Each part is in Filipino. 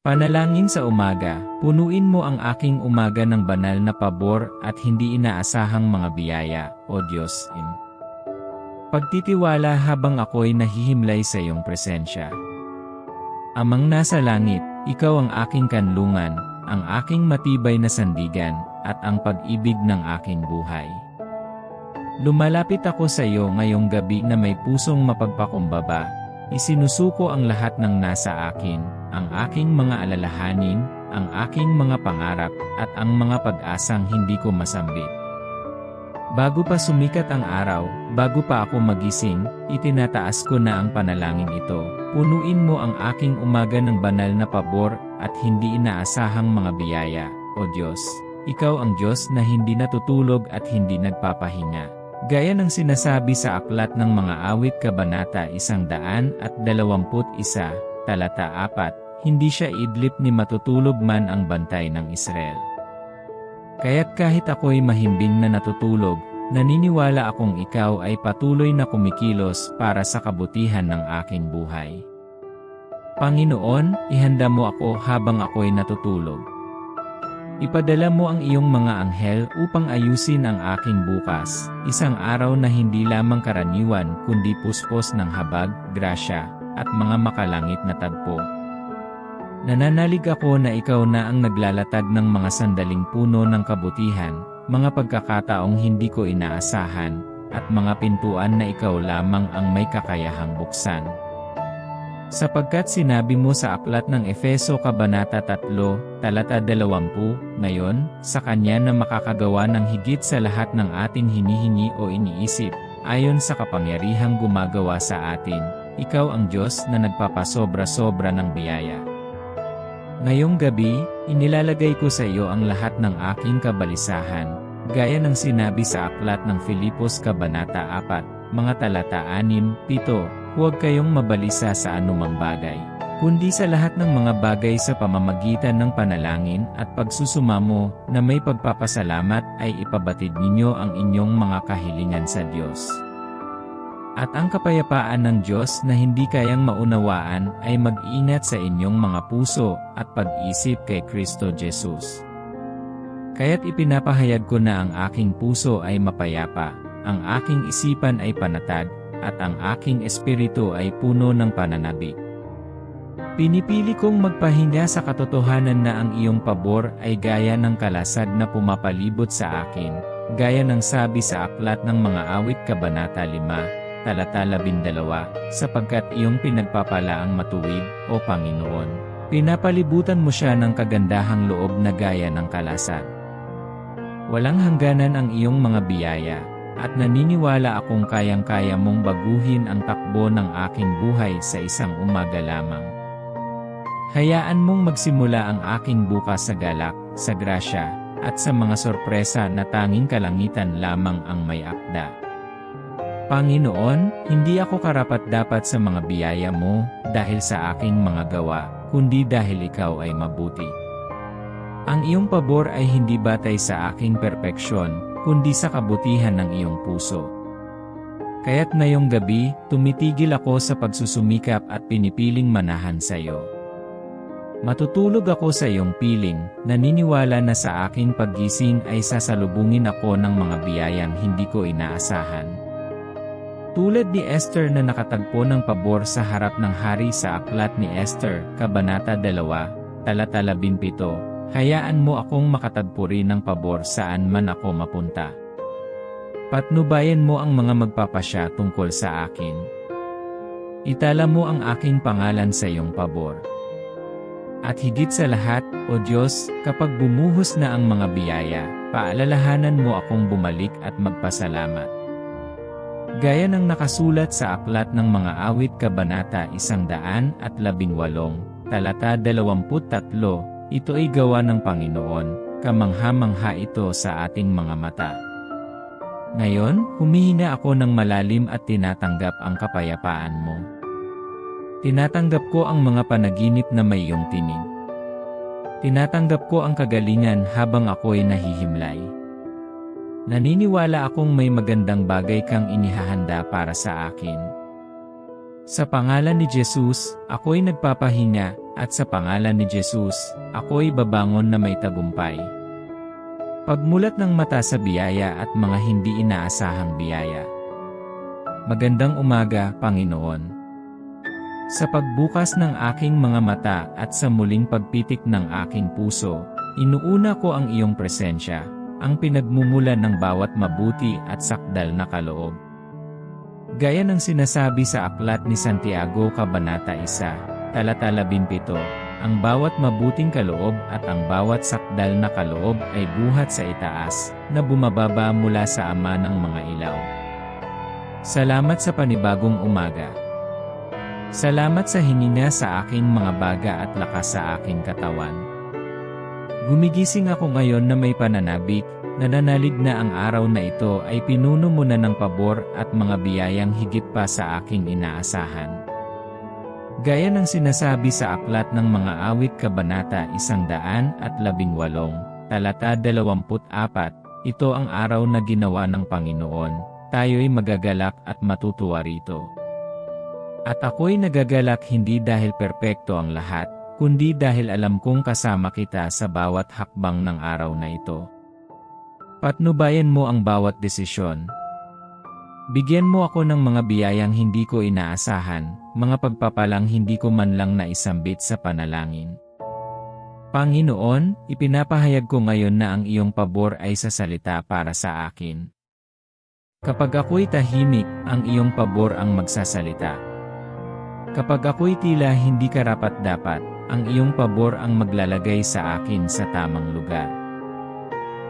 Panalangin sa umaga, punuin mo ang aking umaga ng banal na pabor at hindi inaasahang mga biyaya, O Diyos. In. Pagtitiwala habang ako'y nahihimlay sa iyong presensya. Amang nasa langit, ikaw ang aking kanlungan, ang aking matibay na sandigan, at ang pag-ibig ng aking buhay. Lumalapit ako sa iyo ngayong gabi na may pusong mapagpakumbaba, Isinusuko ang lahat ng nasa akin, ang aking mga alalahanin, ang aking mga pangarap, at ang mga pag-asang hindi ko masambit. Bago pa sumikat ang araw, bago pa ako magising, itinataas ko na ang panalangin ito. Punuin mo ang aking umaga ng banal na pabor at hindi inaasahang mga biyaya, O Diyos. Ikaw ang Diyos na hindi natutulog at hindi nagpapahinga. Gaya ng sinasabi sa aklat ng mga awit kabanata 121, talata 4, hindi siya idlip ni matutulog man ang bantay ng Israel. Kaya't kahit ako'y mahimbing na natutulog, naniniwala akong ikaw ay patuloy na kumikilos para sa kabutihan ng aking buhay. Panginoon, ihanda mo ako habang ako'y natutulog. Ipadala mo ang iyong mga anghel upang ayusin ang aking bukas, isang araw na hindi lamang karaniwan kundi puspos ng habag, grasya, at mga makalangit na tagpo. Nananalig ako na ikaw na ang naglalatag ng mga sandaling puno ng kabutihan, mga pagkakataong hindi ko inaasahan, at mga pintuan na ikaw lamang ang may kakayahang buksan. Sapagkat sinabi mo sa aklat ng Efeso Kabanata 3, talata 20, ngayon, sa Kanya na makakagawa ng higit sa lahat ng ating hinihingi o iniisip, ayon sa kapangyarihang gumagawa sa atin, ikaw ang Diyos na nagpapasobra-sobra ng biyaya. Ngayong gabi, inilalagay ko sa iyo ang lahat ng aking kabalisahan, gaya ng sinabi sa aklat ng Filipos Kabanata 4, mga talata 6, 7, Huwag kayong mabalisa sa anumang bagay, kundi sa lahat ng mga bagay sa pamamagitan ng panalangin at pagsusumamo na may pagpapasalamat ay ipabatid ninyo ang inyong mga kahilingan sa Diyos. At ang kapayapaan ng Diyos na hindi kayang maunawaan ay mag-ingat sa inyong mga puso at pag-isip kay Kristo Jesus. Kaya't ipinapahayag ko na ang aking puso ay mapayapa, ang aking isipan ay panatag, at ang aking espiritu ay puno ng pananabik. Pinipili kong magpahinga sa katotohanan na ang iyong pabor ay gaya ng kalasag na pumapalibot sa akin, gaya ng sabi sa aklat ng mga awit kabanata 5, talata 12, sapagkat iyong pinagpapala ang matuwid, O Panginoon. Pinapalibutan mo siya ng kagandahang loob na gaya ng kalasag. Walang hangganan ang iyong mga biyaya, at naniniwala akong kayang-kaya mong baguhin ang takbo ng aking buhay sa isang umaga lamang. Hayaan mong magsimula ang aking bukas sa galak, sa grasya, at sa mga sorpresa na tanging kalangitan lamang ang may akda. Panginoon, hindi ako karapat-dapat sa mga biyaya mo dahil sa aking mga gawa, kundi dahil ikaw ay mabuti. Ang iyong pabor ay hindi batay sa aking perpeksyon, kundi sa kabutihan ng iyong puso. Kaya't ngayong gabi, tumitigil ako sa pagsusumikap at pinipiling manahan sa iyo. Matutulog ako sa iyong piling, naniniwala na sa aking paggising ay sasalubungin ako ng mga biyayang hindi ko inaasahan. Tulad ni Esther na nakatagpo ng pabor sa harap ng hari sa aklat ni Esther, Kabanata 2, talata 17, Hayaan mo akong makatagpo rin ng pabor saan man ako mapunta. Patnubayan mo ang mga magpapasya tungkol sa akin. Itala mo ang aking pangalan sa iyong pabor. At higit sa lahat, O Diyos, kapag bumuhos na ang mga biyaya, paalalahanan mo akong bumalik at magpasalamat. Gaya ng nakasulat sa aklat ng mga awit kabanata 118, talata 23, ito ay gawa ng Panginoon, kamangha-mangha ito sa ating mga mata. Ngayon, humihina ako ng malalim at tinatanggap ang kapayapaan mo. Tinatanggap ko ang mga panaginip na may iyong tinig. Tinatanggap ko ang kagalingan habang ako'y nahihimlay. Naniniwala akong may magandang bagay kang inihahanda para sa akin. Sa pangalan ni Jesus, ako'y nagpapahinga at sa pangalan ni Jesus, ako'y babangon na may tagumpay. Pagmulat ng mata sa biyaya at mga hindi inaasahang biyaya. Magandang umaga, Panginoon. Sa pagbukas ng aking mga mata at sa muling pagpitik ng aking puso, inuuna ko ang iyong presensya, ang pinagmumulan ng bawat mabuti at sakdal na kaloob. Gaya ng sinasabi sa aklat ni Santiago Kabanata 1, talata 17, ang bawat mabuting kaloob at ang bawat sakdal na kaloob ay buhat sa itaas, na bumababa mula sa ama ng mga ilaw. Salamat sa panibagong umaga. Salamat sa hinina sa aking mga baga at lakas sa aking katawan. Gumigising ako ngayon na may pananabik, nananalig na ang araw na ito ay pinuno mo na ng pabor at mga biyayang higit pa sa aking inaasahan. Gaya ng sinasabi sa aklat ng mga awit kabanata 118, talata 24, ito ang araw na ginawa ng Panginoon, tayo'y magagalak at matutuwa rito. At ako'y nagagalak hindi dahil perpekto ang lahat, kundi dahil alam kong kasama kita sa bawat hakbang ng araw na ito. Patnubayan mo ang bawat desisyon. Bigyan mo ako ng mga biyayang hindi ko inaasahan, mga pagpapalang hindi ko man lang naisambit sa panalangin. Panginoon, ipinapahayag ko ngayon na ang iyong pabor ay sa salita para sa akin. Kapag ako'y tahimik, ang iyong pabor ang magsasalita. Kapag ako'y tila hindi karapat-dapat, ang iyong pabor ang maglalagay sa akin sa tamang lugar.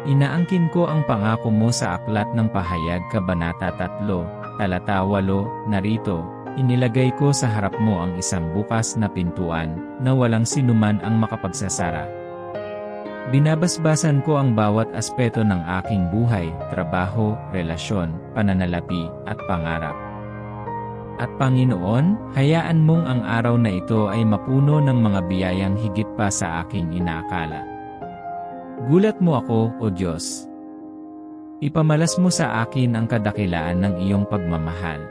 Inaangkin ko ang pangako mo sa aklat ng pahayag Kabanata 3, talata 8, narito, inilagay ko sa harap mo ang isang bukas na pintuan, na walang sinuman ang makapagsasara. Binabasbasan ko ang bawat aspeto ng aking buhay, trabaho, relasyon, pananalapi, at pangarap. At Panginoon, hayaan mong ang araw na ito ay mapuno ng mga biyayang higit pa sa aking inaakala. Gulat mo ako, O Diyos. Ipamalas mo sa akin ang kadakilaan ng iyong pagmamahal.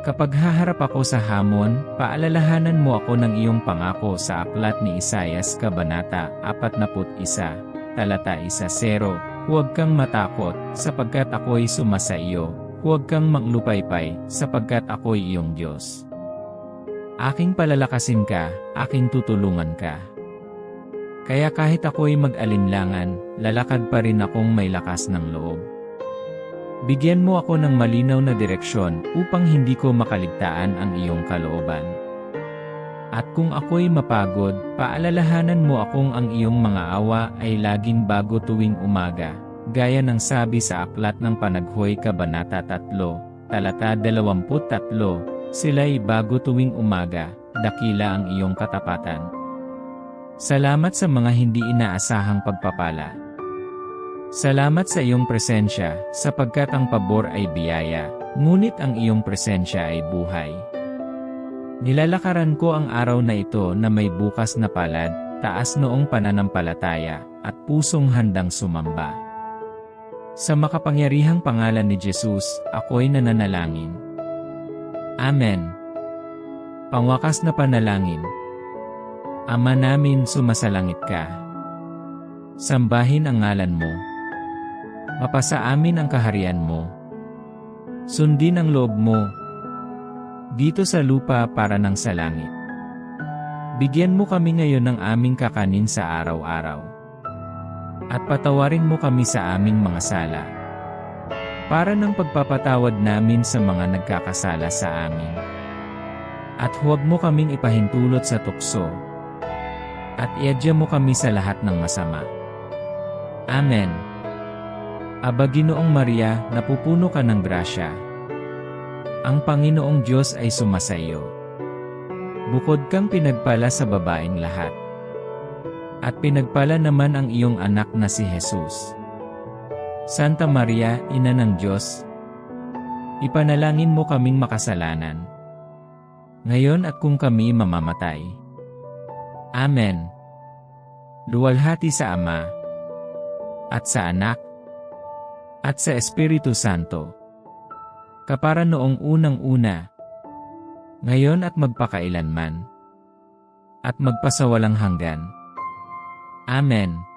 Kapag haharap ako sa hamon, paalalahanan mo ako ng iyong pangako sa aklat ni Isayas Kabanata 41, talata 1-0, Huwag kang matakot, sapagkat ako'y sumasa iyo, huwag kang maglupaypay, sapagkat ako'y iyong Diyos. Aking palalakasin ka, aking tutulungan ka. Kaya kahit ako'y mag-alinlangan, lalakad pa rin akong may lakas ng loob. Bigyan mo ako ng malinaw na direksyon upang hindi ko makaligtaan ang iyong kalooban. At kung ako'y mapagod, paalalahanan mo akong ang iyong mga awa ay laging bago tuwing umaga, gaya ng sabi sa aklat ng Panaghoy Kabanata 3, talata 23, sila'y bago tuwing umaga, dakila ang iyong katapatan. Salamat sa mga hindi inaasahang pagpapala. Salamat sa iyong presensya, sapagkat ang pabor ay biyaya, ngunit ang iyong presensya ay buhay. Nilalakaran ko ang araw na ito na may bukas na palad, taas noong pananampalataya, at pusong handang sumamba. Sa makapangyarihang pangalan ni Jesus, ako'y nananalangin. Amen. Pangwakas na panalangin. Ama namin sumasalangit ka. Sambahin ang ngalan mo. Mapasa amin ang kaharian mo. Sundin ang loob mo. Dito sa lupa para ng sa langit. Bigyan mo kami ngayon ng aming kakanin sa araw-araw. At patawarin mo kami sa aming mga sala. Para ng pagpapatawad namin sa mga nagkakasala sa amin. At huwag mo kaming ipahintulot sa tukso, at iadya mo kami sa lahat ng masama. Amen. Aba Ginoong Maria, napupuno ka ng grasya. Ang Panginoong Diyos ay sumasayo. Bukod kang pinagpala sa babaeng lahat. At pinagpala naman ang iyong anak na si Jesus. Santa Maria, Ina ng Diyos, ipanalangin mo kaming makasalanan. Ngayon at kung kami mamamatay. Amen. Luwalhati sa Ama, at sa Anak, at sa Espiritu Santo. Kapara noong unang-una, ngayon at magpakailanman. at magpasawalang hanggan. Amen.